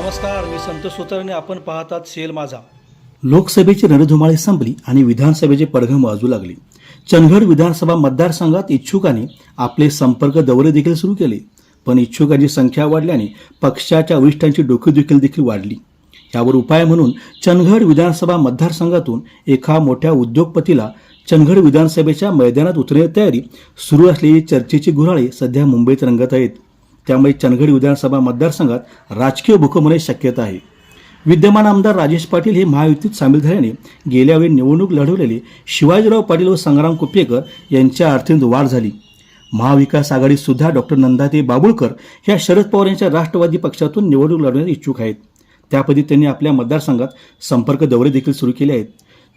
नमस्कार मी संतोष सुतारने आपण पाहतात सेल माझा. लोकसभेची रणधुमाळी संपली आणि विधानसभेचे पडघम वाजू लागले. चंदगड विधानसभा मतदारसंघात इच्छुकांनी आपले संपर्क दौरे देखील सुरू केले. पण इच्छुकांची संख्या वाढल्याने पक्षाच्या वरिष्ठांची डोकेदेखील देखील वाढली. यावर उपाय म्हणून चंदगड विधानसभा मतदारसंघातून एका मोठ्या उद्योगपतीला चंदगड विधानसभेच्या मैदानात उतरण्याची तयारी सुरू असलेली चर्चेची गुऱ्हाळे सध्या मुंबईत रंगत आहेत. त्यामुळे चंदगड विधानसभा मतदारसंघात राजकीय भूकंप शक्यता आहे. विद्यमान आमदार राजेश पाटील हे महायुतीत सामील झाल्याने गेल्यावेळी निवडणूक लढवलेले शिवाजीराव पाटील व संग्राम कुपेकर यांच्या अर्थीत वाढ झाली. महाविकास आघाडीत सुद्धा डॉक्टर नंदाते बाबुळकर ह्या शरद पवार यांच्या राष्ट्रवादी पक्षातून निवडणूक लढवण्यास इच्छुक आहेत. त्यापदी त्यांनी आपल्या मतदारसंघात संपर्क दौरे देखील सुरू केले आहेत.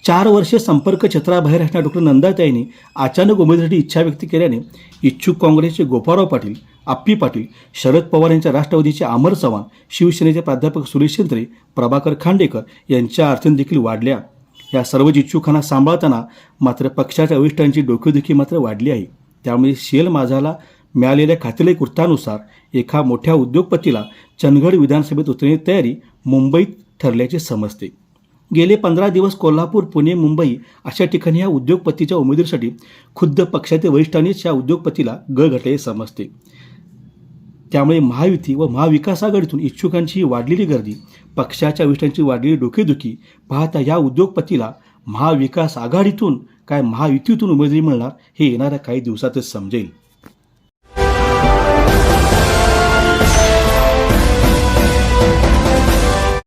चार वर्षे संपर्क क्षेत्राबाहेर असणाऱ्या डॉक्टर नंदाताईंनी अचानक उमेदवारीसाठी इच्छा व्यक्त केल्याने इच्छुक काँग्रेसचे गोपाराव पाटील आप्पी पाटील शरद पवार यांच्या राष्ट्रवादीचे अमर चव्हाण शिवसेनेचे प्राध्यापक सुरेश शेंद्रे प्रभाकर खांडेकर यांच्या अडचणी देखील वाढल्या. या सर्व इच्छुकांना सांभाळताना मात्र पक्षाच्या वरिष्ठांची डोकेदुखी मात्र वाढली आहे. त्यामुळे शेल माझाला मिळालेल्या खात्रीलायक कृत्यानुसार एका मोठ्या उद्योगपतीला चंदगड विधानसभेत उतरण्याची तयारी मुंबईत ठरल्याचे समजते. गेले पंधरा दिवस कोल्हापूर पुणे मुंबई अशा ठिकाणी या उद्योगपतीच्या उमेदवारीसाठी खुद्द पक्षाच्या वरिष्ठांनीच या उद्योगपतीला गळ घातल्याचे समजते. त्यामुळे महायुती व महाविकास आघाडीतून इच्छुकांची ही वाढलेली गर्दी पक्षाच्या वरिष्ठांची वाढलेली डोकेदुखी पाहता या उद्योगपतीला महाविकास आघाडीतून काय महायुतीतून उमेदवारी मिळणार हे येणाऱ्या काही दिवसातच समजेल.